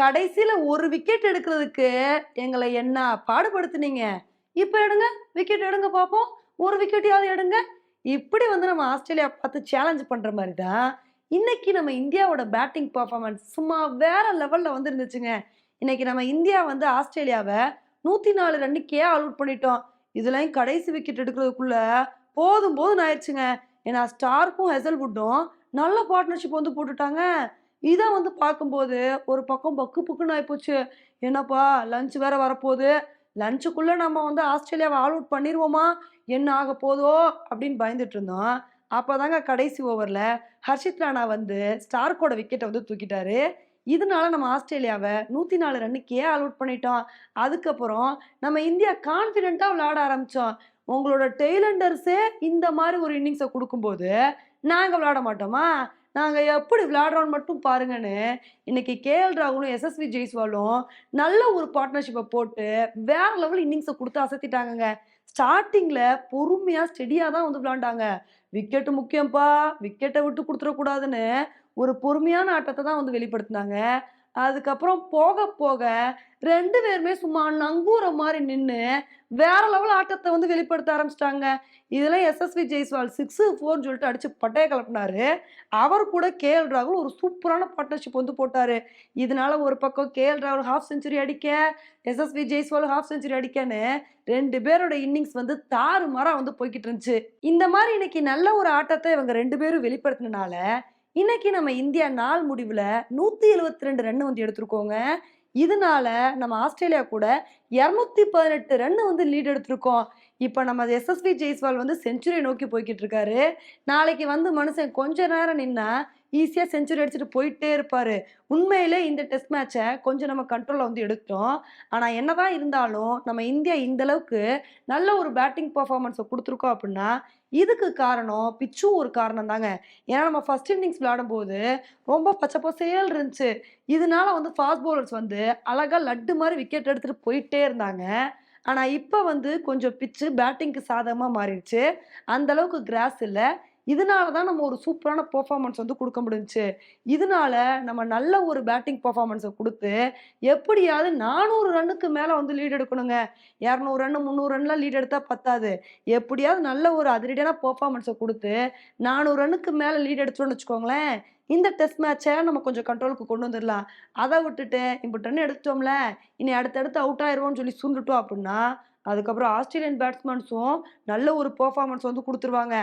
கடைசியில ஒரு விக்கெட் எடுக்கிறதுக்கு எங்களை என்ன பாடுபடுத்துனீங்க? இப்போ எடுங்க விக்கெட் எடுங்க பார்ப்போம் ஒரு விக்கெட்டையாவது எடுங்க. இப்படி வந்து நம்ம ஆஸ்திரேலியா பார்த்து சேலஞ்ச் பண்ற மாதிரி தான் இன்னைக்கு நம்ம இந்தியாவோட பேட்டிங் பர்ஃபார்மன்ஸ் சும்மா வேற லெவல்ல வந்து இருந்துச்சுங்க இன்னைக்கு நம்ம இந்தியா வந்து ஆஸ்திரேலியாவை நூத்தி நாலு ரன்னுக்கே ஆல் அவுட் பண்ணிட்டோம். இதுலயும் கடைசி விக்கெட் எடுக்கிறதுக்குள்ள போதும் போதும் ஆயிடுச்சுங்க. ஏன்னா ஸ்டார்க்கும் ஹெசல்வுட்டும் நல்ல பார்ட்னர்ஷிப் வந்து போட்டுட்டாங்க. இதை வந்து பார்க்கும்போது ஒரு பக்கம் பக்கு புக்குன்னு ஆயிப்போச்சு. என்னப்பா லஞ்ச் வேற வரப்போகுது. லஞ்சுக்குள்ளே நம்ம வந்து ஆஸ்திரேலியாவை ஆல் அவுட் பண்ணிடுவோமா என்ன ஆக போதோ? அப்படின்னு பயந்துட்டு இருந்தோம். அப்போதாங்க கடைசி ஓவரில் ஹர்ஷித் ராணா வந்து ஸ்டார்க்கோட விக்கெட்டை வந்து தூக்கிட்டாரு. இதனால நம்ம ஆஸ்திரேலியாவை நூற்றி நாலு ரன்னுக்கே ஆல் அவுட் பண்ணிட்டோம். அதுக்கப்புறம் நம்ம இந்தியா கான்ஃபிடென்ட்டாக விளையாட ஆரம்பித்தோம் உங்களோட டெய்லண்டர்ஸே இந்த மாதிரி ஒரு இன்னிங்ஸை கொடுக்கும்போது நாங்கள் விளையாட மாட்டோமா? நாங்கள் எப்படி விளையாடுறோன்னு மட்டும் பாருங்கன்னு இன்னைக்கு கேஎல் ராகுலும் எஸ்எஸ்வி ஜெய்ஸ்வாலும் நல்ல ஒரு பார்ட்னர்ஷிப்பை போட்டு வேற லெவல் இன்னிங்ஸை கொடுத்து அசத்திட்டாங்கங்க. ஸ்டார்டிங்கில் பொறுமையாக ஸ்டெடியாக தான் வந்து விளாண்டாங்க விக்கெட்டு முக்கியம்ப்பா. விக்கெட்டை விட்டு கொடுத்துடக்கூடாதுன்னு ஒரு பொறுமையான ஆட்டத்தை தான் வந்து வெளிப்படுத்தினாங்க. அதுக்கப்புறம் போக போக ரெண்டு பேருமே சும்மா நங்கூர மாதிரி நின்று வேற லெவல் ஆட்டத்தை வந்து வெளிப்படுத்த ஆரம்பிச்சிட்டாங்க. இதில் எஸ்எஸ்வி ஜெய்ஸ்வால் சிக்ஸ் ஃபோர்னு சொல்லிட்டு அடிச்சு பட்டைய கிளப்பினாரு அவர் கூட கேஎல் ராகுல் ஒரு சூப்பரான பார்ட்னர்ஷிப் வந்து போட்டார். இதனால ஒரு பக்கம் கே எல் ராகுல் ஹாஃப் செஞ்சுரி அடிக்க எஸ்எஸ்வி ஜெய்ஸ்வால் ஹாஃப் செஞ்சுரி அடிக்கன்னு ரெண்டு பேரோட இன்னிங்ஸ் வந்து தாறு வந்து போய்கிட்டு இருந்துச்சு. இந்த மாதிரி இன்னைக்கு நல்ல ஒரு ஆட்டத்தை இவங்க ரெண்டு பேரும் வெளிப்படுத்தினால இன்னைக்கு நம்ம இந்தியா நாள் முடிவில் நூற்றி எழுபத்தி ரெண்டு ரன் வந்து எடுத்திருக்கோங்க. இதனால நம்ம ஆஸ்திரேலியா கூட இரநூத்தி பதினெட்டு ரன் வந்து லீட் எடுத்திருக்கோம். இப்போ நம்ம எஸ்எஸ்பி ஜெய்ஸ்வால் வந்து செஞ்சுரியை நோக்கி போய்கிட்டு இருக்காரு. நாளைக்கு வந்து மனுஷன் கொஞ்ச நேரம் நின்னா ஈஸியாக செஞ்சுரி அடிச்சுட்டு போயிட்டே இருப்பார். உண்மையிலே இந்த டெஸ்ட் மேட்சை கொஞ்சம் நம்ம கண்ட்ரோலில் வந்து எடுத்தோம் ஆனால் என்னதான் இருந்தாலும் நம்ம இந்தியா இந்த அளவுக்கு நல்ல ஒரு பேட்டிங் பர்ஃபார்மன்ஸை கொடுத்துருக்கோம் அப்படின்னா இதுக்கு காரணம் பிச்சும் ஒரு காரணம் தாங்க. ஏன்னா நம்ம ஃபர்ஸ்ட் இன்னிங்ஸ் விளையாடும்போது ரொம்ப பச்சை பசேல் இருந்துச்சு. இதனால வந்து ஃபாஸ்ட் பவுலர்ஸ் வந்து அழகாக லட்டு மாதிரி விக்கெட் எடுத்துகிட்டு போயிட்டே இருந்தாங்க. ஆனால் இப்போ வந்து கொஞ்சம் பிச்சு பேட்டிங்க்கு சாதகமாக மாறிடுச்சு. அந்தளவுக்கு கிராஸ் இல்லை. இதனால தான் நம்ம ஒரு சூப்பரான பர்ஃபார்மன்ஸ் வந்து கொடுக்க முடிஞ்சுச்சு. இதனால நம்ம நல்ல ஒரு பேட்டிங் பர்ஃபார்மன்ஸை கொடுத்து எப்படியாவது நானூறு ரன்னுக்கு மேலே வந்து லீட் எடுக்கணுங்க. இரநூறு ரன் முந்நூறு ரன்லாம் லீட் எடுத்தால் பத்தாது. எப்படியாவது நல்ல ஒரு அதிரடியான பர்ஃபார்மன்ஸை கொடுத்து நானூறு ரன்னுக்கு மேலே லீட் எடுத்தோம்னு வச்சுக்கோங்களேன் இந்த டெஸ்ட் மேட்சை நம்ம கொஞ்சம் கண்ட்ரோலுக்கு கொண்டு வந்துடலாம் அதை விட்டுட்டு இப்போ ரன் எடுத்துட்டோம்ல இனி அடுத்தடுத்து அவுட் ஆயிடுவோம்னு சொல்லி சுண்டுட்டோம் அப்படின்னா அதுக்கப்புறம் ஆஸ்திரேலியன் பேட்ஸ்மேன்ஸும் நல்ல ஒரு பெர்ஃபார்மன்ஸ் வந்து கொடுத்துருவாங்க.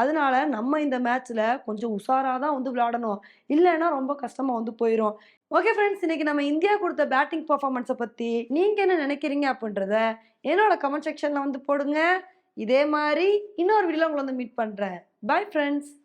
அதனால நம்ம இந்த மேட்ச்சில் கொஞ்சம் உஷாராக தான் வந்து விளையாடணும். இல்லைன்னா ரொம்ப கஷ்டமாக வந்து போயிடும் ஓகே ஃப்ரெண்ட்ஸ் இன்னைக்கு நம்ம இந்தியா கொடுத்த பேட்டிங் பர்ஃபார்மன்ஸை பற்றி நீங்கள் என்ன நினைக்கிறீங்க அப்படின்றத என்னோட கமெண்ட் செக்ஷனில் வந்து போடுங்க. இதே மாதிரி இன்னொரு வீடியோவில் உங்களை வந்து மீட் பண்ணுறேன் பை ஃப்ரெண்ட்ஸ்